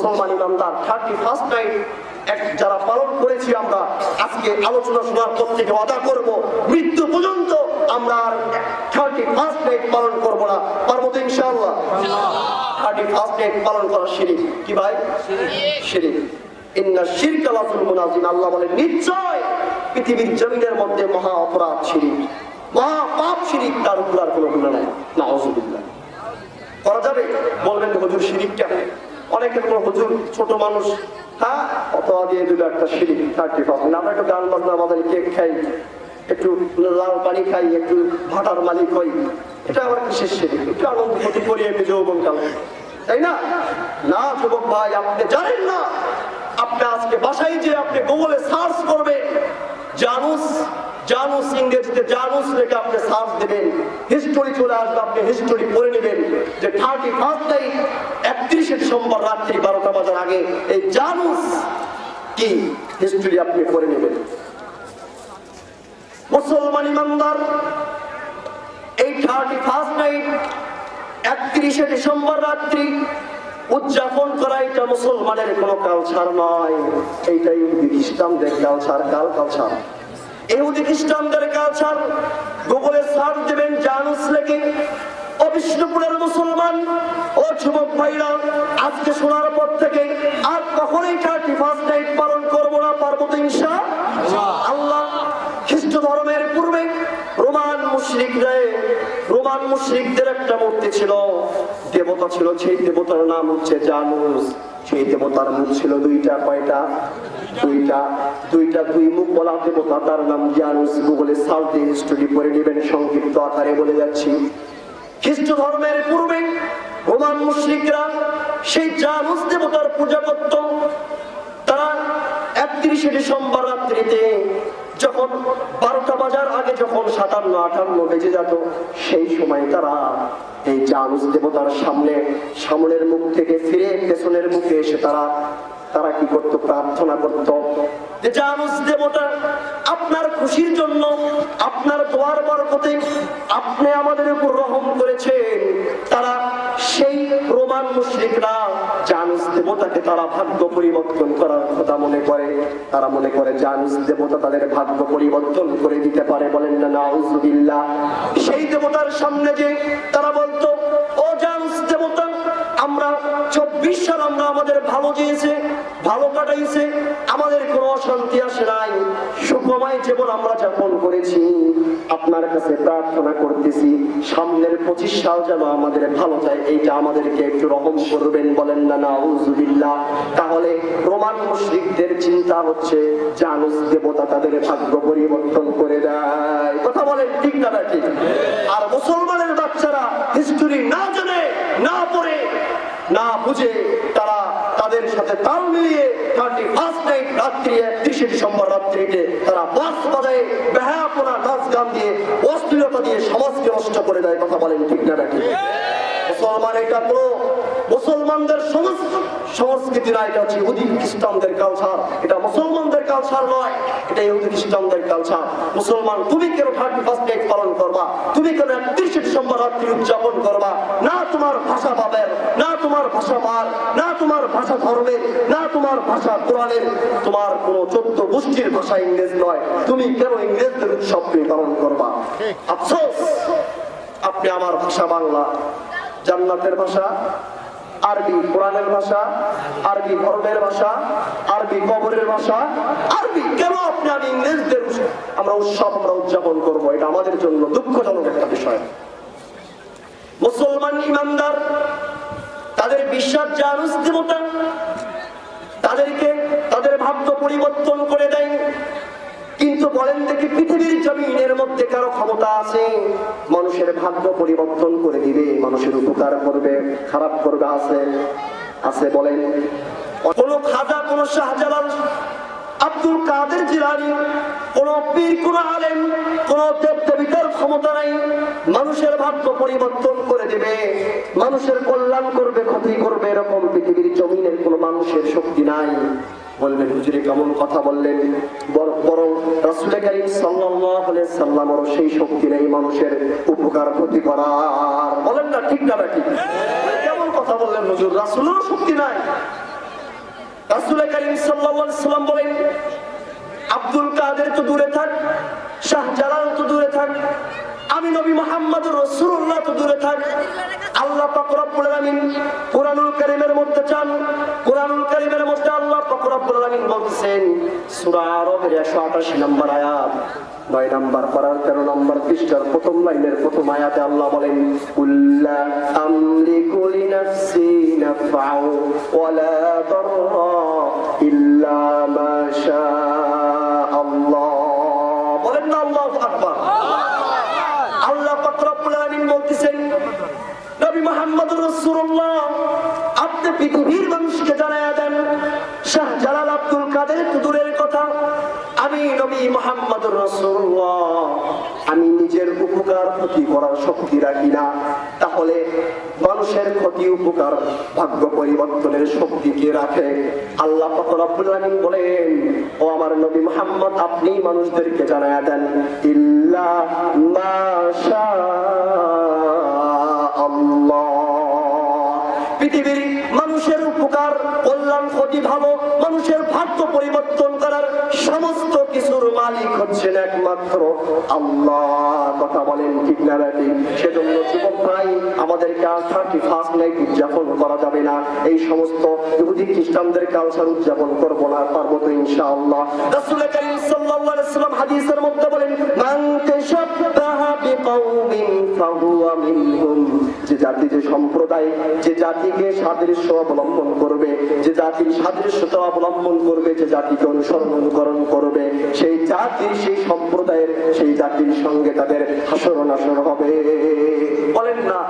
মুসলমান ইমানদার thirty first night এক যারা পালন করেছি আমরা, আজকে আলোচনা শোনার পর থেকে অদা করব, মৃত্যু পর্যন্ত আমরা আর থার্টি ফার্স্ট নাইট পালন করব না। পারব তো ইনশাআল্লাহ? থার্টি ফার্স্ট নাইট পালন করা শিরিক। কি ভাই? শিরিক। ইন্না আল্লাহ নিশ্চয় পৃথিবীর জমিনের মধ্যে মহা অপরাধ মহা পাপ শিরিক, তার উপর আর কোনো গুণা নাই। না করা যাবে? বলবেন, হুজুর, শিরিক কেন অনেকে কোনো হুজুর ছোট মানুষ হ্যাঁ? অথবা দিয়ে দিল একটা শিরিক থার্টি পার্সেন্ট আমরা একটু গান বাজনা বাজাই কেক খাই, একটু লাল পানি খাই, একটু ভাটার মালিক হই। এটা আবার কিসের শিরিক একটু ক্ষতি করি একটু যৌবন তাই না? না, যুবক ভাই, আপনি জানেন না, আপনি আজকে বাসায় যে আপনি গুগলে সার্চ করবেন, জানুস জানুস ইংরেজিতে জানুস লেখে আপনি সার্চ দেবেন হিস্টোরি চলে আসবে, আপনি হিস্টোরি পড়ে নেবেন, যে থার্টি ফার্স্ট একত্রিশে ডিসেম্বর রাত্রি বারোটা বাজার আগে এই জানুস কি হিস্টোরি আপনি করে নেবেন। মুসলমান ইমানদার, এই থার্টি ফার্স্ট নাইট একত্রিশে ডিসেম্বর রাত্রি উদযাপন করা এটা মুসলমানের কোনো কালচার নয়। এইটাই ইহুদি খ্রিস্টানদের কালচার কাল কালচার ইহুদি খ্রিস্টানদের কালচার গুগলে সার্চ দেবেন জানুস লেখে। ও বিষ্ণুপুরের মুসলমান, ও যুবক ভাইরা, আজকে শোনার পর থেকে আর কখনোই থার্টি ফার্স্ট নাইট পালন করব না, পারব তো আল্লাহ খ্রিস্ট ধর্মের পূর্বে রোমান মুশরিকরা, রোমান মুশরিকদের একটা মূর্তি ছিল, দেবতা ছিল, সেই দেবতার নাম হচ্ছে জানুস। সেই দেবতার মুখ ছিল দুইটা, কয়টা? দুইটা। দুইটা দুই মুখ বলা দেবতা, তার নাম জানুস। গুগলে সার্চ স্টাডি করে নেবেন, সংক্ষিপ্ত আকারে বলে যাচ্ছি। খ্রিস্ট ধর্মের পূর্বে রোমান মুশরিকরা সেই জানুস দেবতার পূজা করত। তারা একত্রিশে ডিসেম্বর রাত্রিতে যখন বারোটা বাজার আগে যখন সাতান্ন, আটান্ন বেজে যেত, সেই সময় তারা এই জানুস দেবতার সামনে, সামনের মুখ থেকে ফিরে পেছনের মুখে এসে তারা তারা কি করত? প্রার্থনা করত। যে জানুস দেবতা আপনার খুশির জন্য, আপনার দোয়ার বরকতে আপনি আমাদের উপর রহম করেছেন, তারা সেই রোমান মুশরিকরা জানুস দেবতাকে তারা ভাগ্য পরিবর্তন করার কথা মনে করে, তারা মনে করে জানুস দেবতা তাদের ভাগ্য পরিবর্তন করে দিতে পারে বলেন না, নাউজুবিল্লাহ। সেই দেবতার সামনে যে আমরা আমাদের ভালো চেয়েছে ভালো কাটাইছে, আমাদের কোনো অশান্তি আসে নাই। সুখময় জীবন আমরা যাপন করেছি, আপনার কাছে প্রার্থনা করতেছি, সামনের পঁচিশ সাল যেন আমাদের ভালো যায়, এইটা আমাদেরকে একটু রহম করবেন বলেন না, নাউজুবিল্লাহ। তাহলে রোমান মুশরিকদের চিন্তা হচ্ছে, জানুস দেবতা তাদের ভাগ্য পরিবর্তন করে দেয়। কথা বলেন ঠিক না নাকি আর মুসলমানের বাচ্চারা হিস্টোরি না জানে, না পড়ে না বুঝে তারা তাদের সাথে তাল মিলিয়ে থার্টি ফার্স্ট নাইট রাত্রি একত্রিশে ডিসেম্বর রাত্রিতে তারা বাস বাজায় বেহায়াপনা নাচ গান দিয়ে অশ্লীলতা দিয়ে সমাজকে নষ্ট করে দেয়, কথা বলেন ঠিক না নাকি? মুসলমান এটা কোনো মুসলমানদের সমস্ত সংস্কৃতি না, এটা হচ্ছে ইহুদি, খ্রিস্টানদের কালচার এটা মুসলমানদের কালচার নয়, এটা ইহুদি খ্রিস্টানদের কালচার। মুসলমান, তুমি কেন থার্টি ফার্স্ট নাইট পালন করবা? তুমি কেন একত্রিশে ডিসেম্বর রাত্রি উদযাপন করবা? না তোমার ভাষা বাবের না তোমার ভাষা মার, না তোমার ভাষা ধর্মের, না তোমার ভাষা কোরআনের। তোমার কোন চোদ্দ গোষ্ঠীর ভাষা ইংরেজ নয়। তুমি কেন ইংরেজদের উৎসব পালন করবা? আফসোস! আপনি আমার ভাষা বাংলা। জান্নাতের ভাষা আরবি কোরআনের ভাষা, আরবি ধর্মের ভাষা, আরবি কবরের ভাষা, আরবি কেন আপনি আমি ইংরেজদের আমরা উৎসব, আমরা উদযাপন করব, এটা আমাদের জন্য দুঃখজনক একটা বিষয়। মুসলমান ইমানদার, তাদের বিশ্বাস জানুস দেবতা তাদেরকে, তাদের ভাগ্য পরিবর্তন করে দেয়। কিন্তু বলেন দেখি পৃথিবীর জমিনের মধ্যে কারও ক্ষমতা আছে? মানুষের ভাগ্য পরিবর্তন করে দিবে, মানুষের উপকার করবে, খারাপ করবে, আছে? আছে বলেন। কোন খাজা, কোন শাহজালাল, আব্দুল কাদের জিলানি, কোন পীর, কোন আলেম, কোন দেবদেবিতার ক্ষমতা নাই। মানুষের ভাগ্য পরিবর্তন করে দিবে, মানুষের কল্যাণ করবে, ক্ষতি করবে, এরকম পৃথিবীর জমিনের কোন মানুষের শক্তি নাই। বলবেন, হুজুরে কেমন কথা বললেন? বর- রাসূল করিম সাল্লাল্লাহু আলাইহি সাল্লামেরও সেই শক্তি নেই মানুষের উপকার ক্ষতি করার। বলেন না ঠিক না ঠিক কেমন কথা বললেন হুজুর? রাসূলেরও শক্তি নাই। রাসূল করিম সাল্লাল্লাহু সাল্লাম বলেন, আব্দুল কাদের তো দূরে থাক, শাহজালাল তো দূরে থাক আমি নবী মোহাম্মদ রসুল্লাহ তো দূরে থাক। আল্লাহ পাক রব্বুল আলামিন কোরআনুল কারীমের মধ্যে চান। কোরআনুল কারীমের মধ্যে আল্লাহ পাক রব্বুল আলামিন বলছেন সূরা আরবের 188 নম্বর আয়াত। নয় নাম্বার পারার তেরো নম্বর পৃষ্ঠার প্রথম লাইনের প্রথম আয়াতে আল্লাহ বলেন কুল্লা আমলিকু লিনাফসি নাফআউ ওয়ালা দাররা ইল্লা মা আল্লাহ বলতেছেন আপনি পৃথিবীর মানুষকে আমি নিজের উপকার ক্ষতি করার শক্তি রাখি না। তাহলে মানুষের ক্ষতি, উপকার, ভাগ্য পরিবর্তনের শক্তি কে রাখে? আল্লাহ পাক রব্বুল বলেন, ও আমার নবী মুহাম্মদ, আপনি মানুষদেরকে জানায়া দেন পৃথিবীর মানুষের উপকার, কল্যাণ, ক্ষতি, ভালো পরিবর্তন করার সমস্ত কিছুর মালিক হচ্ছেন একমাত্র আল্লাহ। কথা বলেন ঠিক না ব্যাটি? সেজন্য যুবক ভাই, আমাদেরকে আর থার্টি ফার্স্ট নাইট উদযাপন করা যাবে না। এই সমস্ত ইহুদি খ্রিস্টানদের কালচার উদযাপন করব না, পারব তো ইনশাআল্লাহ। রাসূল করিম সাল্লাল্লাহু আলাইহি হাদিসের মধ্যে বলেন, মান ফাহুয়া মিনহুম যে জাতি যে সম্প্রদায়, যে জাতিকে সাদৃশ্য অবলম্বন করবে, যে জাতির সাদৃশ্যতা অবলম্বন করবে, যে জাতিকে অনুসরণ করবে, সেই জাতির সেই সম্প্রদায়ের, সেই জাতির সঙ্গে তাদের হাসর নাসর হবে। বলেন না